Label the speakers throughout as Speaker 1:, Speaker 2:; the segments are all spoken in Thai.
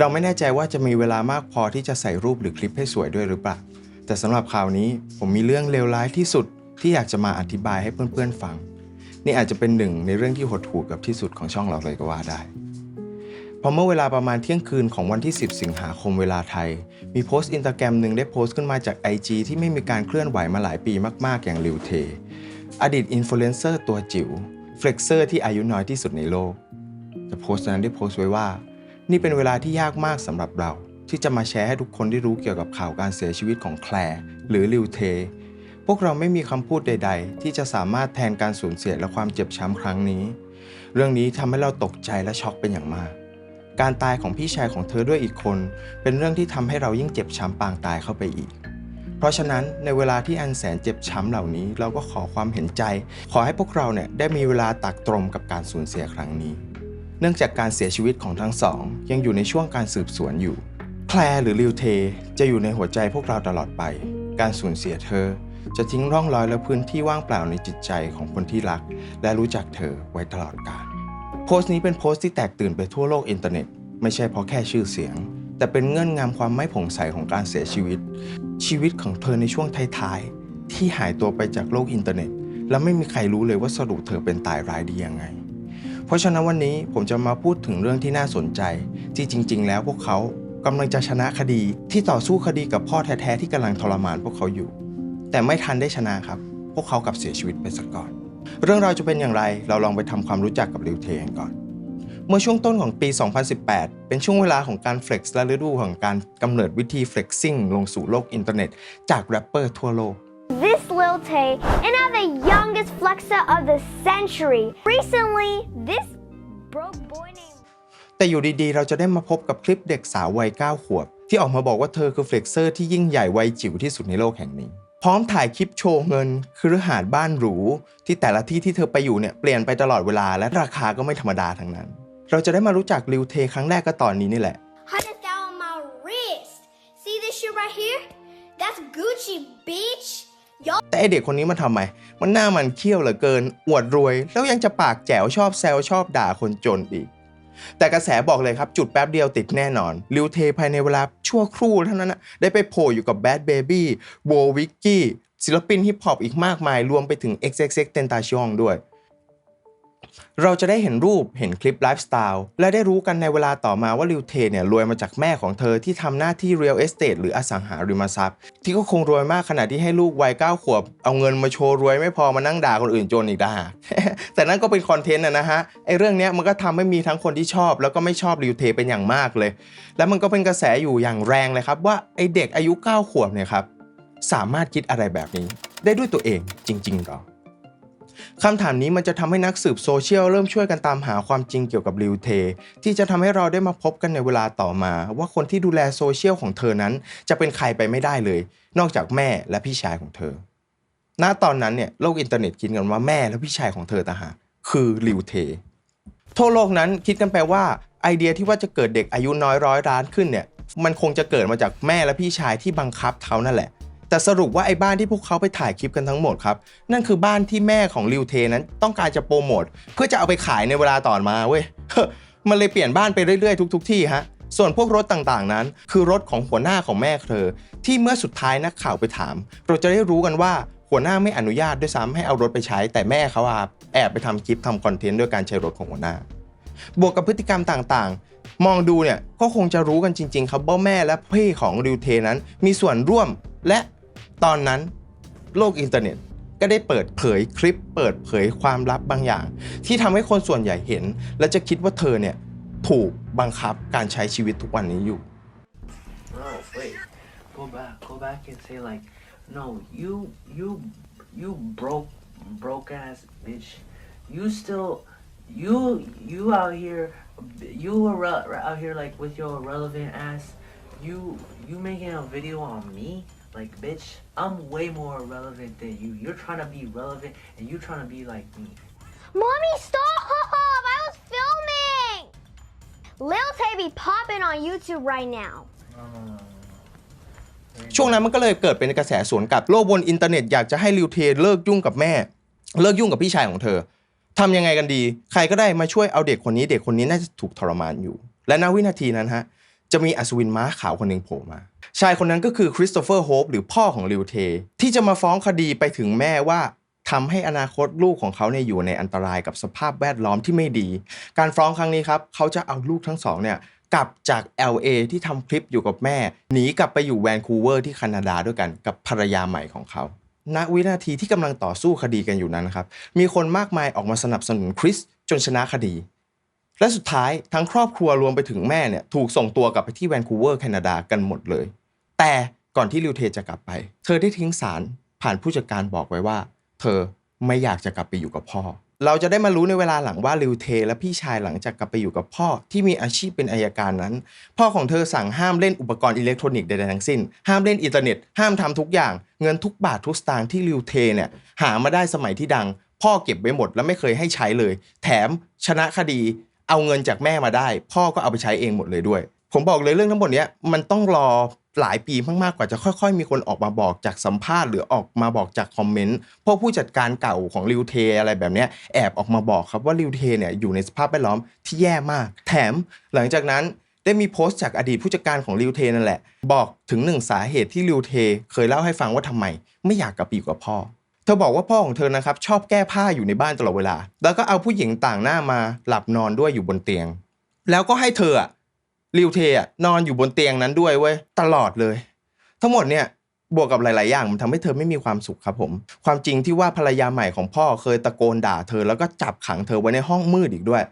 Speaker 1: เราไม่แน่ใจว่าจะมีเวลามากพอที่จะใส่รูปหรือคลิปให้สวยด้วยหรือเปล่า แต่สำหรับข่าวนี้ผมมีเรื่องเลวร้ายที่สุดที่อยากจะมาอธิบายให้เพื่อนๆฟัง นี่อาจจะเป็นหนึ่งในเรื่องที่หดหู่กับที่สุดของช่องเราเลยก็ว่าได้พอเมื่อเวลาประมาณเที่ยงคืนของวันที่ 10 สิงหาคมเวลาไทย มีโพสต์อินสตาแกรมหนึ่งได้โพสต์ขึ้นมาจาก IG ที่ไม่มีการเคลื่อนไหวมาหลายปีมากๆ อย่างลิวเท อดีตอินฟลูเอนเซอร์ตัวจิ๋วเฟล็กเซอร์ที่อายุน้อยที่สุดในโลก แต่โพสต์นั้นได้โพสต์ไว้ว่า นี่เป็นเวลาที่ยากมากสำหรับเรา ที่จะมาแชร์ให้ทุกคนได้รู้เกี่ยวกับข่าวการเสียชีวิตของแคลร์หรือลิวเท พวกเราไม่มีคำพูดใด ๆ ที่จะสามารถแทนการสูญเสียและความเจ็บช้ำครั้งนี้ เรื่องนี้ทำให้เราตกใจและช็อกเป็นอย่างมาก การตายของพี่ชายของเธอด้วยอีกคน เป็นเรื่องที่ทำให้เรายิ่งเจ็บช้ำปางตายเข้าไปอีกเพราะฉะนั้นในเวลาที่อันแสนเจ็บช้ำเหล่านี้ เราก็ขอความเห็นใจ ขอให้พวกเราเนี่ยได้มีเวลาตักตรมกับการสูญเสียครั้งนี้ เนื่องจากการเสียชีวิตของทั้งสอง ยังอยู่ในช่วงการสืบสวนอยู่ แคลร์หรือลิวเท จะอยู่ในหัวใจพวกเราตลอดไป การสูญเสียเธอ จะทิ้งร่องรอยและพื้นที่ว่างเปล่าในจิตใจของคนที่รัก และรู้จักเธอไว้ตลอดกาลโพสต์นี้เป็นโพสต์ที่แตกตื่นไปทั่วโลกอินเทอร์เน็ต ไม่ใช่เพราะแค่ชื่อเสียง แต่เป็นเงื่อนงำความไม่โปร่งใสของการเสียชีวิต ชีวิตของเธอในช่วงท้ายๆที่หายตัวไปจากโลกอินเทอร์เน็ต และไม่มีใครรู้เลยว่าสรุปเธอเป็นตายร้ายดียังไง เพราะฉะนั้นวันนี้ผมจะมาพูดถึงเรื่องที่น่าสนใจ ที่จริง ๆ แล้วพวกเขากำลังจะชนะคดีที่ต่อสู้คดีกับพ่อแท้ๆที่กำลังทรมานพวกเขาอยู่ แต่ไม่ทันได้ชนะครับ พวกเขากลับเสียชีวิตไปซะก่อน เรื่องราวจะเป็นอย่างไรเราลองไปทำความรู้จักกับลิวเทกันก่อน เมื่อช่วงต้นของปี 2018 เป็นช่วงเวลาของการเฟล็กซ์และฤดูของการกำเนิดวิธีเฟล็กซิ่งลงสู่โลกอินเทอร์เน็ต จากแรปเปอร์ทั่วโลก
Speaker 2: This Lil Tay and I'm the youngest flexer of the century. Recently, this broke boy named
Speaker 1: แต่อยู่ดีๆ เราจะได้มาพบกับคลิปเด็กสาววัย 9 ขวบ ที่ออกมาบอกว่าเธอคือเฟล็กเซอร์ที่ยิ่งใหญ่วัยจิ๋วที่สุดในโลกแห่งนี้ พร้อมถ่ายคลิปโชว์เงิน คือหาดบ้านหรู ที่แต่ละที่ที่เธอไปอยู่เนี่ยเปลี่ยนไปตลอดเวลาและราคาก็ไม่ธรรมดาทั้งนั้น เราจะได้มารู้จักลิวเทครั้งแรกก็ตอนนี้นี่แหละ
Speaker 2: hundred thousand on my wrist. See this shit right here? That's Gucci, bitch.
Speaker 1: แต่ไอเด็กคนนี้มันทำไม มันหน้ามันเขี้ยวเหลือเกิน อวดรวย แล้วยังจะปากแจ๋วชอบแซวชอบด่าคนจนอีก แต่กระแสบอกเลยครับจุดแป๊บเดียวติดแน่นอนลิวเทภายในเวลาชั่วครู่เท่านั้นนะได้ไปโผล่อยู่กับแบดเบบี้โบวิกกี้ศิลปินฮิปฮอปอีกมากมายรวมไปถึง XXX Tentacion ด้วย เราจะได้เห็นรูปเห็นคลิปไลฟ์สไตล์และได้รู้กันในเวลาต่อมาว่าลิวเทเนี่ยรวยมาจากแม่ของเธอที่ทำหน้าที่ real estate หรืออสังหาริมทรัพย์ ที่ก็คงรวยมากขนาดที่ให้ลูกวัยเก้าขวบ เอาเงินมาโชว์รวยไม่พอมานั่งด่าคนอื่นจนอีกด่าแต่นั่นก็เป็นคอนเทนต์นะฮะไอเรื่องนี้มันก็ทำให้มีทั้งคนที่ชอบ แล้วก็ไม่ชอบลิวเทเป็นอย่างมากเลย แล้วมันก็เป็นกระแสอยู่อย่างแรงเลยครับว่าไอเด็กอายุ9ขวบเนี่ยครับสามารถคิดอะไรแบบนี้ ได้ด้วยตัวเองจริงๆหรอ คำถามนี้มันจะทำให้นักสืบโซเชียลเริ่มช่วยกันตามหาความจริงเกี่ยวกับลิวเท ที่จะทำให้เราได้มาพบกันในเวลาต่อมา ว่าคนที่ดูแลโซเชียลของเธอนั้น จะเป็นใครไปไม่ได้เลย นอกจากแม่และพี่ชายของเธอ ณ ตอนนั้นเนี่ยโลกอินเทอร์เน็ตคิดกันว่าแม่และพี่ชายของเธอต่างหากคือลิวเท ทั่วโลกนั้นคิดกันไปว่าไอเดียที่ว่าจะเกิดเด็กอายุน้อยร้อยล้านขึ้นเนี่ยมันคงจะเกิดมาจากแม่และพี่ชายที่บังคับเขานั่นแหละ แต่สรุปว่าไอ้บ้านที่พวกเขาไปถ่ายคลิปกันทั้งหมดครับ นั่นคือบ้านที่แม่ของลิวเทนั้นต้องการจะโปรโมทเพื่อจะเอาไปขายในเวลาต่อมาเว้ยมันเลยเปลี่ยนบ้านไปเรื่อยๆ ทุก ๆ ที่ฮะส่วนพวกรถต่างๆนั้น คือรถของหัวหน้าของแม่เธอที่เมื่อสุดท้ายนักข่าวไปถาม เราจะได้รู้กันว่าหัวหน้าไม่อนุญาตด้วยซ้ำให้เอารถไปใช้ แต่แม่เขาแอบไปทำคลิปทำคอนเทนต์ด้วยการใช้รถของหัวหน้า บวกกับพฤติกรรมต่างๆ มองดูเนี่ยก็คงจะรู้กันจริง ๆ ครับว่าแม่และพี่ของริวเทนั้นมีส่วนร่วมและ ตอนนั้นโลกอินเทอร์เน็ตก็ได้เปิดเผยคลิป เปิดเผยความลับบางอย่าง ที่ทำให้คนส่วนใหญ่เห็น และจะคิดว่าเธอเนี่ยถูกบังคับการใช้ชีวิตทุกวันนี้อยู่
Speaker 3: No, wait. Go back. Go back and say like, no, you, you, you broke, broke ass bitch. You still, you, you out here, you were re- out here like with your relevant ass. You, you making a video on me, like bitch. I'm way more relevant than you. You're trying to be relevant and you trying to be like me.
Speaker 2: Mommy, stop! I was filming! Lil Tay be popping on YouTube right now.
Speaker 3: No, no, no, no. no.
Speaker 1: ช่วงนั้นมันก็เลยเกิดเป็นกระแสสวนกลับโลกบนอินเทอร์เน็ตอยากจะให้ลิวเทเลิกยุ่งกับแม่ เลิกยุ่งกับพี่ชายของเธอทำยังไงกันดี ใครก็ได้มาช่วยเอาเด็กคนนี้ เด็กคนนี้น่าจะถูกทรมานอยู่ และณวินาทีนั้นฮะ จะมีอัศวินม้าขาวคนหนึ่งโผล่มา ชายคนนั้นก็คือคริสโตเฟอร์โฮปหรือพ่อของลิวเท ที่จะมาฟ้องคดีไปถึงแม่ว่าทำให้อนาคตลูกของเขาเนี่ยอยู่ในอันตรายกับสภาพแวดล้อมที่ไม่ดี การฟ้องครั้งนี้ครับเขาจะเอาลูกทั้งสองเนี่ยกลับจาก LA ที่ทำคลิปอยู่กับแม่ หนีกลับไปอยู่แวนคูเวอร์ที่แคนาดาด้วยกันกับภรรยาใหม่ของเขาณวินาทีที่กำลังต่อสู้คดีกันอยู่นั้นนะครับ มีคนมากมายออกมาสนับสนุนคริสจนชนะคดี และสุดท้ายทั้งครอบครัวรวมไปถึงแม่เนี่ยถูกส่งตัวกลับไปที่แวนคูเวอร์แคนาดากันหมดเลย แต่ก่อนที่ลิวเทจะกลับไป เธอได้ทิ้งสารผ่านผู้จัดการบอกไว้ว่า เธอไม่อยากจะกลับไปอยู่กับพ่อ เราจะได้มารู้ในเวลาหลังว่าลิวเท และพี่ชายหลังจากกลับไปอยู่กับพ่อที่มีอาชีพเป็นอายการนั้น พ่อของเธอสั่งห้ามเล่นอุปกรณ์อิเล็กทรอนิกส์ใดๆทั้งสิ้น ห้ามเล่นอินเทอร์เน็ต ห้ามทำทุกอย่าง เงินทุกบาททุกสตางค์ที่ลิวเทเนี่ยหามาได้สมัยที่ดัง พ่อเก็บไว้หมดและไม่เคยให้ใช้เลย แถมชนะคดี เอาเงินจากแม่มาได้ พ่อก็เอาไปใช้เองหมดเลยด้วย ผมบอกเลยเรื่องทั้งหมดเนี้ยมันต้องรอหลายปีมากๆกว่าจะค่อย ๆ มีคนออกมาบอกจากสัมภาษณ์หรือออกมาบอกจากคอมเมนต์พวกผู้จัดการเก่าของริวเทอะไรแบบนี้แอบออกมาบอกครับว่าริวเทเนี่ยอยู่ในสภาพแวดล้อมที่แย่มาก แถมหลังจากนั้นได้มีโพสต์จากอดีตผู้จัดการของริวเทนั่นแหละ บอกถึงหนึ่งสาเหตุที่ริวเท เคยเล่าให้ฟังว่าทำไม ไม่อยากกลับไปอยู่กับพ่อ ธอบอกว่าพ่อของเธอนะครับชอบแก้ผ้าอยู่ในบ้านตลอดเวลา แล้วก็เอาผู้หญิงต่างหน้ามาหลับนอนด้วยอยู่บนเตียง แล้วก็ให้เธอริวเทอะนอนอยู่บนเตียงนั้นด้วยเว้ยตลอดเลย ทั้งหมดเนี่ยบวกกับหลาย ๆ อย่างมันทำให้เธอไม่มีความสุขครับผม ความจริงที่ว่าภรรยาใหม่ของพ่อเคยตะโกนด่าเธอแล้วก็จับขังเธอไว้ในห้องมืดอีกด้วย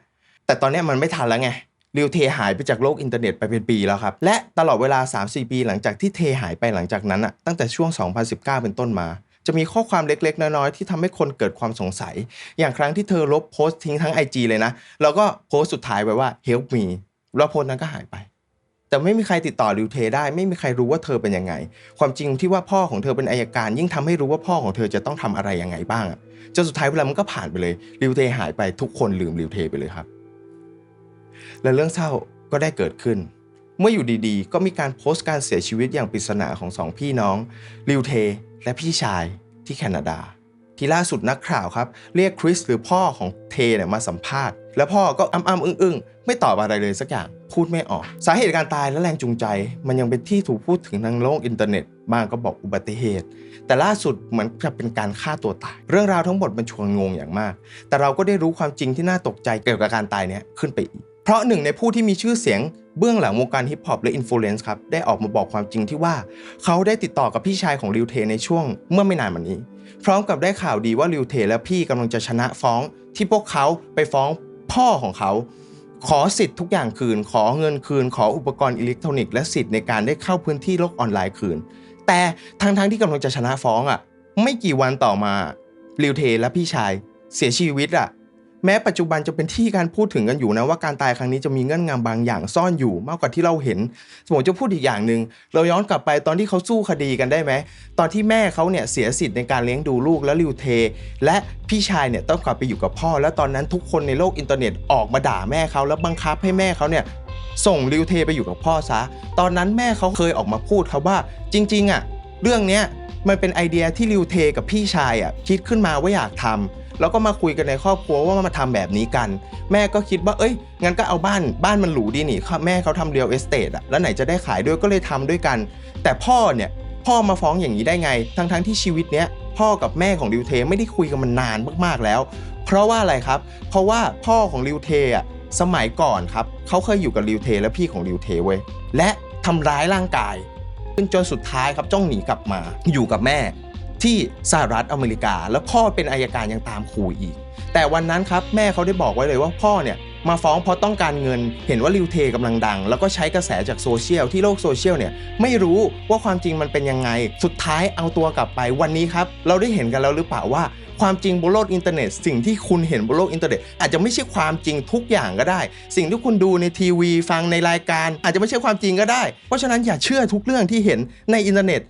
Speaker 1: แต่ตอนนี้มันไม่ทันแล้วไงริวเทหายไปจากโลกอินเทอร์เน็ตไปเป็นปีแล้วครับและตลอดเวลา 3-4 ปีหลังจากที่เทหายไปหลังจากนั้นอะตั้งแต่ช่วง 2019 เป็นต้นมา จะมีข้อความเล็กๆ น้อยๆที่ทำให้คนเกิดความสงสัย อย่างครั้งที่เธอลบโพสต์ทิ้งทั้ง IG เลยนะแล้วก็โพสต์สุดท้ายไว้ว่า help me แล้วโพสต์นั้นก็หายไป แต่ไม่มีใครติดต่อริวเทได้ ไม่มีใครรู้ว่าเธอเป็นยังไง ความจริงที่ว่าพ่อของเธอเป็นอายการ ยิ่งทำให้รู้ว่าพ่อของเธอจะต้องทำอะไรยังไงบ้างอะจนสุดท้ายเวลามันก็ผ่านไปเลยริวเทหายไปทุกคนลืมริวเทไปเลยครับ และเรื่องเศร้าก็ได้เกิดขึ้นเมื่ออยู่ดีๆ ก็มีการโพสต์การเสียชีวิตอย่างปริศนาของสองพี่น้องริวเท และพี่ชายที่แคนาดา ที่ล่าสุดนักข่าวครับ เรียกคริสหรือพ่อของเทเนี่ยมาสัมภาษณ์ แล้วพ่อก็อ้ำๆอึ้งๆ ไม่ตอบอะไรเลยสักอย่างพูดไม่ออก สาเหตุการตายและแรงจูงใจ มันยังเป็นที่ถูกพูดถึงทางโลกอินเทอร์เน็ตบางก็บอกอุบัติเหตุ แต่ล่าสุดเหมือนจะเป็นการฆ่าตัวตาย เรื่องราวทั้งหมดมันชวนงงอย่างมาก แต่เราก็ได้รู้ความจริงที่น่าตกใจเกี่ยวกับการตายเนี้ยขึ้นไปอีก เพราะหนึ่งในผู้ที่มีชื่อเสียงเบื้องหลังวงการฮิปฮอปและอินฟลูเอนซ์ครับ ได้ออกมาบอกความจริงที่ว่า เขาได้ติดต่อกับพี่ชายของริวเทในช่วงเมื่อไม่นานมานี้ พร้อมกับได้ข่าวดีว่าริวเทและพี่กำลังจะชนะฟ้อง ที่พวกเขาไปฟ้องพ่อของเขา ขอสิทธิ์ทุกอย่างคืน ขอเงินคืน ขออุปกรณ์อิเล็กทรอนิกส์และสิทธิ์ในการได้เข้าพื้นที่โลกออนไลน์คืน แต่ทั้งๆที่กำลังจะชนะฟ้องอะ ไม่กี่วันต่อมาริวเทและพี่ชายเสียชีวิตอะ แม้ปัจจุบันจะเป็นที่การพูดถึงกันอยู่นะว่าการตายครั้งนี้จะมีเงื่อนงำบางอย่างซ่อนอยู่มากกว่าที่เราเห็นผมจะพูดอีกอย่างหนึ่งเราย้อนกลับไปตอนที่เขาสู้คดีกันได้ไหมตอนที่แม่เขาเนี่ยเสียสิทธิ์ในการเลี้ยงดูลูกและริวเท และพี่ชายเนี่ยต้องกลับไปอยู่กับพ่อ แล้วตอนนั้นทุกคนในโลกอินเทอร์เน็ตออกมาด่าแม่เขาแล้วบังคับให้แม่เขาเนี่ยส่งริวเทไปอยู่กับพ่อซะ ตอนนั้นแม่เขาเคยออกมาพูดครับว่าจริงๆอะเรื่องเนี้ยมันเป็นไอเดียที่ริวเทกับพี่ชายอะคิดขึ้นมาว่าอยากทำ แล้วก็มาคุยกันในครอบครัวว่ามาทำแบบนี้กัน แม่ก็คิดว่าเอ้ยงั้นก็เอาบ้านบ้านมันหรูดีนี่แม่เขาทำเรียลเอสเตทอะแล้วไหนจะได้ขายด้วยก็เลยทำด้วยกัน แต่พ่อเนี่ยพ่อมาฟ้องอย่างนี้ได้ไง ทั้งๆที่ชีวิตเนี้ยพ่อกับแม่ของริวเทไม่ได้คุยกันมานานมากๆแล้ว เพราะว่าอะไรครับ เพราะว่าพ่อของริวเทอะสมัยก่อนครับเขาเคยอยู่กับริวเทและพี่ของริวเทเว้ยและทำร้ายร่างกายจนสุดท้ายครับจ้องหนีกลับมาอยู่กับแม่ ที่สหรัฐอเมริกา แล้วพ่อเป็นอายการยังตามขู่อีก แต่วันนั้นครับแม่เขาได้บอกไว้เลยว่าพ่อเนี่ยมาฟ้องเพราะต้องการเงิน เห็นว่าริวเทกำลังดัง แล้วก็ใช้กระแสจากโซเชียลที่โลกโซเชียลเนี่ยไม่รู้ว่าความจริงมันเป็นยังไง สุดท้ายเอาตัวกลับไปวันนี้ครับ เราได้เห็นกันแล้วหรือเปล่าว่าความจริงบนโลกอินเทอร์เน็ต สิ่งที่คุณเห็นบนโลกอินเทอร์เน็ต อาจจะไม่ใช่ความจริงทุกอย่างก็ได้ สิ่งที่คุณดูในทีวี ฟังในรายการ อาจจะไม่ใช่ความจริงก็ได้ เพราะฉะนั้นอย่าเชื่อทุกเรื่องที่เห็นในอินเทอร์เน็ต